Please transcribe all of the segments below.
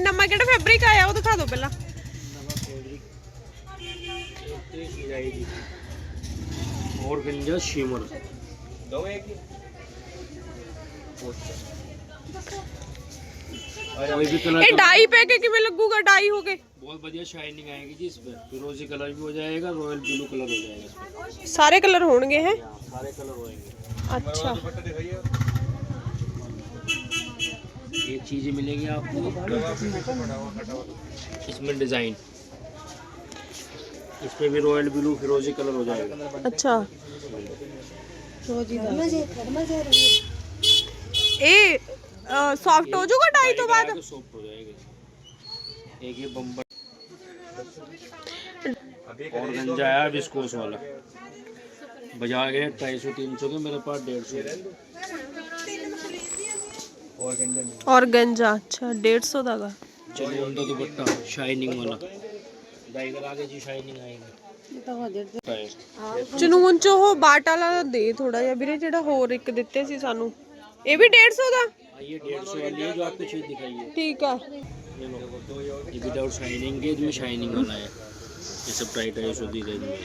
ਨਵਾਂ ਕਿਹੜਾ ਫੈਬਰਿਕ ਆਇਆ ਉਹ ਦਿਖਾ ਦਿਓ ਪਹਿਲਾਂ नवा फैब्रिक ये चीज आएगी और गंजा शिमर दो एक ही कोई भी कलर ਇਹ ਡਾਈ ਪੈ ਕੇ ਕਿਵੇਂ ਲੱਗੂਗਾ ਡਾਈ ਹੋ ਕੇ बहुत बढ़िया शाइनिंग आएगी जी इसमें फिरोजी कलर भी हो जाएगा रॉयल ब्लू कलर हो जाएगा इसमें ਸਾਰੇ ਕਲਰ ਹੋਣਗੇ ਹੈ यहाँ सारे कलर होंगे ਅੱਛਾ दुपट्टा दिखाइए ये सारी चीज़ें मिलेंगी आपको। इसमें डिज़ाइन। इसमें भी रॉयल ब्लू फिरोजी कलर हो जाएगा। अच्छा। ए सॉफ्ट तो हो जाएगा टाई तो बाद? एक ये बम्बर और गंजाया जाया वाला। बजा गए ढाई सौ तीन सौ के मेरे पास डेढ़ सौ। और गंजा ਔਰਗੰਜਾ ਅੱਛਾ 150 ਦਾਗਾ चलिए उनका दुपट्टा शाइनिंग वाला डाइगर आगे जी शाइनिंग आएगी टाइट। ਜਨੂਨ ਚ ਉਹ ਬਾਟ ਵਾਲਾ ਦੇ ਥੋੜਾ ਜਿਹਾ ਵੀਰੇ ਜਿਹੜਾ ਹੋਰ ਇੱਕ ਦਿੱਤੇ ਸੀ ਸਾਨੂੰ ਇਹ ਵੀ 150 ਦਾ हाँ, ये डेढ़ सौ वाली है जो आपको चीज दिखाई है ਠੀਕ ਆ ये लो ये विदाउट शाइनिंग के इसमें शाइनिंग वाला है ये सब टाइट है सौ दी रेंज में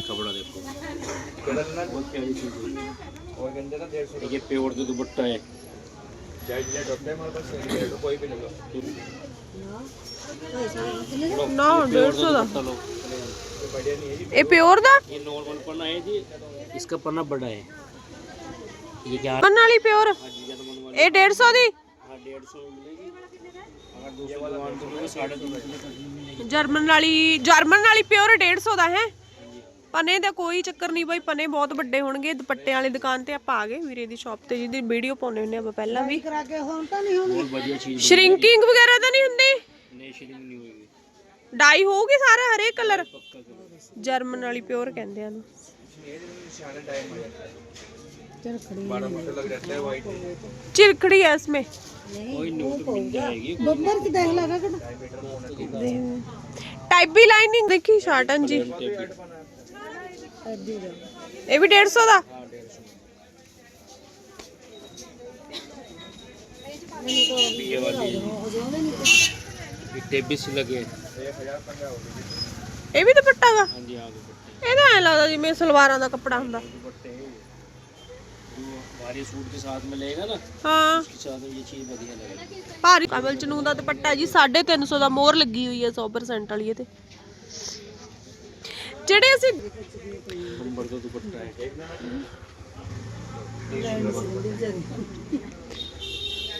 कपड़ा देखो बहुत प्यारी चीज है और गंजा का डेढ़ सौ ये प्योर का दुपट्टा है ਨਾ 150 ਦਾ दुपट्टा लो कोई बढ़िया नहीं है जी ਇਹ ਪਿਓਰ ਦਾ ये नॉर्मल पन्ना है जी इसका पन्ना बड़ा है ये क्या ਮਨ ਵਾਲੀ ਪਿਓਰ हाँ जी जर्मन वाला ਇਹ 150 ਦੀ हाँ डेढ़ सौ में मिलेगी अगर दूसरी दुकान से लोगे साढ़े तीन सौ में मिलेगी ਜਰਮਨ ਵਾਲੀ ਜਰਮਨ ਵਾਲੀ ਪਿਓਰ 150 ਦਾ ਹੈ ਪਨੇ ਦਾ ਕੋਈ ਚੱਕਰ ਨਹੀਂ ਬਾਈ ਪਨੇ ਬਹੁਤ ਵੱਡੇ ਹੋਣਗੇ ਦੁਪੱਟੇ ਵਾਲੀ ਦੁਕਾਨ ਤੇ ਆਪਾਂ ਆ ਗਏ ਵੀਰੇ ਦੀ ਸ਼ਾਪ ਤੇ ਜਿਹਦੀ ਵੀਡੀਓ ਪਾਉਣੇ ਹੁੰਦੇ ਆਪਾਂ ਪਹਿਲਾਂ ਵੀ बहुत बढ़िया चीज ਸ਼ਰਿੰਕਿੰਗ ਵਗੈਰਾ ਤਾਂ ਨਹੀਂ ਹੁੰਦੀ नई शिलिंग नहीं होगी ਡਾਈ ਹੋਊਗੀ ਸਾਰਾ ਹਰੇਕ ਕਲਰ पक्का करो ਜਰਮਨ ਵਾਲੀ ਪਿਓਰ ਕਹਿੰਦੇ ਆ ਨੂੰ निशाने टाइम हो जाता है बारह मीटर लग जाता है वाइट चिरखड़ी है इसमें कोई नहीं तो मिल जाएगी टाइप भी लाइनिंग देखी शार्टन जी ये भी 150 ਦਾ हाँ डेढ़ सौ ये वाली है ये टेबी से लगे ਇਹ ਵੀ ਦੁਪੱਟਾ ਵਾ हाँ जी हाँ दुपट्टे ਇਹਦਾ ਐ ਲੱਗਦਾ ਜਿਵੇਂ ਸਲਵਾਰਾਂ ਦਾ ਕੱਪੜਾ ਹੁੰਦਾ दुपट्टे जो हमारे सूट के साथ में लेगा ना ਹਾਂ उसके साथ में ये चीज बढ़िया लगेगी ਭਾਰੀ ਕਮਲ ਚਨੂ ਦਾ ਦੁਪੱਟਾ ਜੀ 350 ਦਾ ਮੋਹਰ ਲੱਗੀ ਹੋਈ ਹੈ 100% ਵਾਲੀ ਇਹਦੇ ਜਿਹੜੇ ਅਸੀਂ नंबर का दुपट्टा है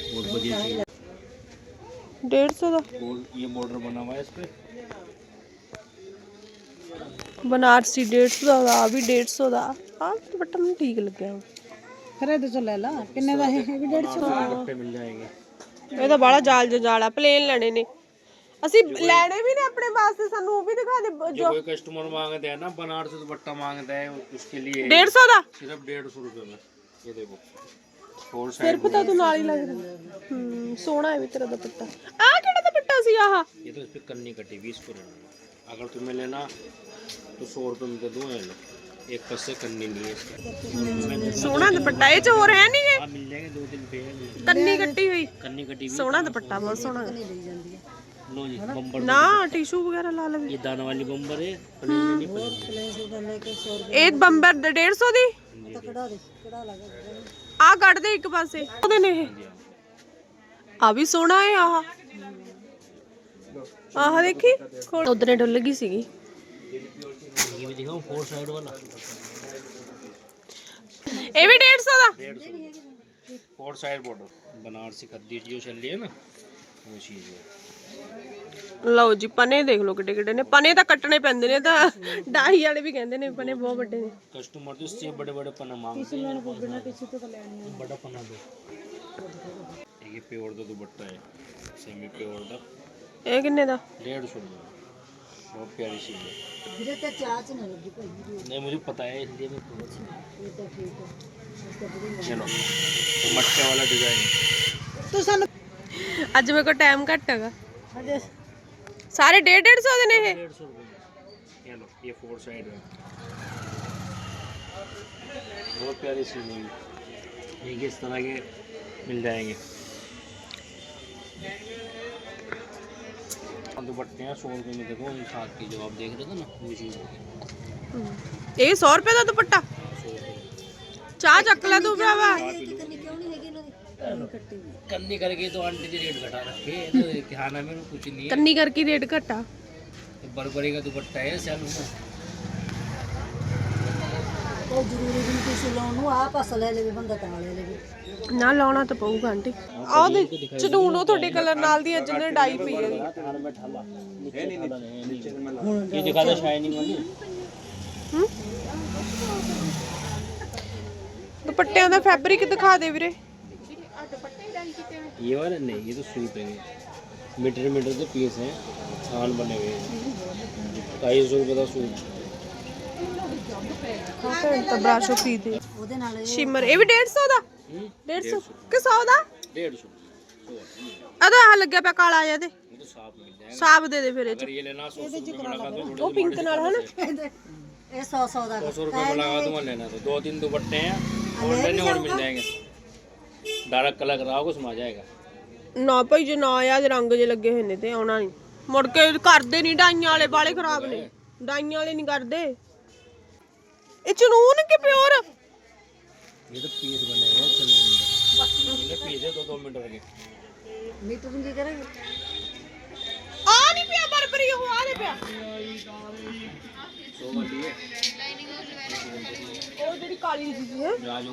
बहुत बढ़िया चीज है 150 ਦਾ और ये बॉर्डर बना हुआ है इस पे ਬਨਾਰਸੀ 150 ਦਾ ਆ ਵੀ 150 ਦਾ ਆ ਦੁਪੱਟਾ ਮੈਨੂੰ ਠੀਕ ਲੱਗਿਆ ਖਰੇ ਤੋਂ ਲੈ ਲਾ ਕਿੰਨੇ ਦਾ ਇਹ ਵੀ 150 दुपट्टे मिल जाएंगे ਇਹ ਤਾਂ ਬਾਲਾ ਜਾਲ ਜੰਜਾਲ ਆ ਪਲੇਨ ਲੈਣੇ ਨੇ ਅਸੀਂ ਲੈਣੇ ਵੀ ਨੇ ਆਪਣੇ ਵਾਸਤੇ ਸਾਨੂੰ ਉਹ ਵੀ ਦਿਖਾ ਦੇ जो कोई कस्टमर मांगते हैं ना बनारसी दुपट्टा मांगता है उसके लिए 150 ਦਾ सिर्फ डेढ़ सौ रुपये में ये देखो फोर साइड ਸਿਰਫ ਤਾਂ ਤੂੰ ਨਾਲ ही लग रहा हम्म सोना है भी तेरा दुपट्टा आ ਕਿਹੜਾ ਦੁਪੱਟਾ ਸੀ ਆਹ ये तो इस पर कन्नी कटी बीस को रहना अगर तुम्हें लेना तो सौ रुपये में तो दो है लो एक पस से कन्नी नहीं है इसका ਸੋਹਣਾ ਦੁਪੱਟਾ ਇਹ ਚ ਹੋਰ ਹੈ ਨਹੀਂ ਇਹ हाँ मिल जाएंगे दो दिन पे है मिल- ਕੰਨੀ ਕੱਟੀ ਹੋਈ कन्नी कटी हुई ਸੋਹਣਾ ਦੁਪੱਟਾ ਬਹੁਤ ਸੋਹਣਾ लो जी बम्बर ਨਾ ਟਿਸ਼ੂ ਵਗੈਰਾ ਲਾ ਲਵੇ ये दाना वाली बम्बर है प्लेन में नहीं प्लेन ਇਹ ਬੰਬਰ ਦਾ 150 ਦੀ ਆ ਕੱਢ ਦੇ ਇੱਕ ਪਾਸੇ ਉਹਦੇ ਨੇ ਇਹ ਆ ਵੀ ਸੋਹਣਾ ਹੈ ਆਹ ਆਹ ਦੇਖੀ ਉਧਰੇ ਡੁੱਲ ਗਈ ਸੀਗੀ ये भी दिखाऊं फोर साइड वाला ਇਹ ਵੀ 150 ਦਾ डेढ़ सौ फोर साइड बॉर्डर बनारसी खद्दी जो चल रही है ना वो चीज़ है ਲਓ ਜੀ ਪਨੇ ਦੇਖ ਲਓ ਕਿੱਡੇ ਕਿੱਡੇ ਨੇ। ਪਨੇ ਤਾਂ ਕੱਟਣੇ ਪੈਂਦੇ ਨੇ ਤਾਂ ਡਾਹੀ ਵਾਲੇ ਵੀ ਕਹਿੰਦੇ ਨੇ ਪਨੇ ਬਹੁਤ ਵੱਡੇ ਨੇ। ਕਸਟਮਰ ਤੋਂ ਸੇ ਬੜੇ ਬੜੇ ਪਨਾ ਮੰਗਦੇ ਨੇ ਬਿਨਾ ਕਿਸੇ ਤੋਂ ਲੈਣੀ ਹੈ ਬੜਾ ਪਨਾ ਦੋ। ਇਹ ਪਿਓਰ ਦਾ ਦੁਪੱਟਾ ਹੈ ਸੇਮੀ ਪਿਓਰ ਦਾ। ਇਹ ਕਿੰਨੇ ਦਾ? 150 ਦਾ। ਬਹੁਤ ਪਿਆਰੀ ਚੀਜ਼ ਹੈ। ਵੀਰੇ ਤਾਂ ਚਾਚ ਨਾ ਲੱਗੀ ਭਾਈ ਨਹੀਂ ਮੈਨੂੰ ਪਤਾ ਹੈ ਇਸ ਲਈ ਮੈਂ ਇਹ ਤਾਂ ਠੀਕ ਹੈ। ਚਲੋ ਮਟਕੇ ਵਾਲਾ ਡਿਜ਼ਾਈਨ ਤੂੰ ਸਾਨੂੰ ਅੱਜ ਮੇਰੇ ਕੋਲ ਟਾਈਮ ਘੱਟ ਹੈਗਾ। सारे डेढ़ डेढ़ सौ देने हैं? ये ये फोर साइड है बहुत प्यारी चीज़ होगी ये इस तरह के मिल जाएँगे? दुपट्टे हैं सौ रुपये में देखो उन साथ की जो आप देख रहे थे ना वो चीज़। हम्म। ये सौ रुपये का दुपट्टा? चार चकला दुपड़ा ਭਰਾਵਾ करनी करके तो आंटी जी रेट घटा रखे हैं, तो क्या नाम है कुछ नहीं है ਕੰਨੀ ਕਰਕੇ ਰੇਟ ਘਟਾ ये बरबरी का दुपट्टा है सैलून में ਉਹ ਜ਼ਰੂਰੀ ਨਹੀਂ ਕਿਸੇ ਲਾਉਣ ਨੂੰ ਆਪ ਅਸਲ ਲੈ ਲਵੇ ਬੰਦਾ ਤਾਂ ਲੈ ਲਵੇ ਨਾ ਲਾਉਣਾ ਤਾਂ ਪਊਗਾ ਆਂਟੀ ਆਹ ਦੇ ਚਨੂਨ ਉਹ ਤੁਹਾਡੇ ਕਲਰ ਨਾਲ ਦੀ ਜਿੰਨੇ ਡਾਈ ਪਈ ਹੈ ये दिखा दो शाइनिंग वाली ਦੁਪੱਟਿਆਂ ਦਾ ਫੈਬਰਿਕ ਦਿਖਾ ਦੇ ਵੀਰੇ ये वाला नहीं ये तो सूट है मीटर मीटर के पीस हैं थान बने हुए हैं ढाई सौ रुपये का सूट ਹਾਂ ਭੈਣ ਤਾਂ ਬਰਾਸ਼ੋ ਪੀ ਦੇ ਉਹਦੇ ਨਾਲ ਇਹ ਸ਼ਿਮਰ ਇਹ ਵੀ 150 ਦਾ 150 ਕਿ 100 ਦਾ डेढ़ सौ ਅਦਾ ਆ ਲੱਗਿਆ ਪਿਆ ਕਾਲਾ ਜਿਹਾ ਤੇ ये तो साफ मिल जाएगा ਸਾਬ ਦੇ ਦੇ ਫਿਰ ਇਹ ਚ अगर ये लेना सौ सौ रुपये में लगा दो ਉਹ ਪਿੰਕ ਨਾਲ ਹਨਾ ਇਹ 100 100 ਦਾ सौ सौ रुपये में लगा दूंगा लेना तो दो तीन दुपट्टे हैं और लेने और मिल जाएंगे डायरेक्ट कलर कराओगे उसमें आ जाएगा ਨਾ ਭਾਈ ਜੇ ਨਾ ਆ ਜੇ ਰੰਗ ਜੇ ਲੱਗੇ ਹੋਏ ਨੇ ਤੇ ਆਉਣਾ ਨਹੀਂ ਮੁੜ ਕੇ ਕਰਦੇ ਨਹੀਂ ਡਾਈਆਂ ਵਾਲੇ ਬਾਲੇ ਖਰਾਬ ਨੇ ਡਾਈਆਂ ਵਾਲੇ ਨਹੀਂ ਕਰਦੇ ਇਹ ਚਨੂਨ ਕਿ ਪਿਓਰ ये तो पीस बने हुए हैं चलो ये पीस है दो दो मीटर के ਮੀਟਰ ਨੂੰ ਕੀ ਕਰਾਂਗੇ ਆ ਨਹੀਂ ਪਿਆ ਬਰਬਰੀ ਉਹ ਆ ਨਹੀਂ ਪਿਆ सौ वाली है ਉਹ ਜਿਹੜੀ ਕਾਲੀ ਜੀ ਹੈ जो आज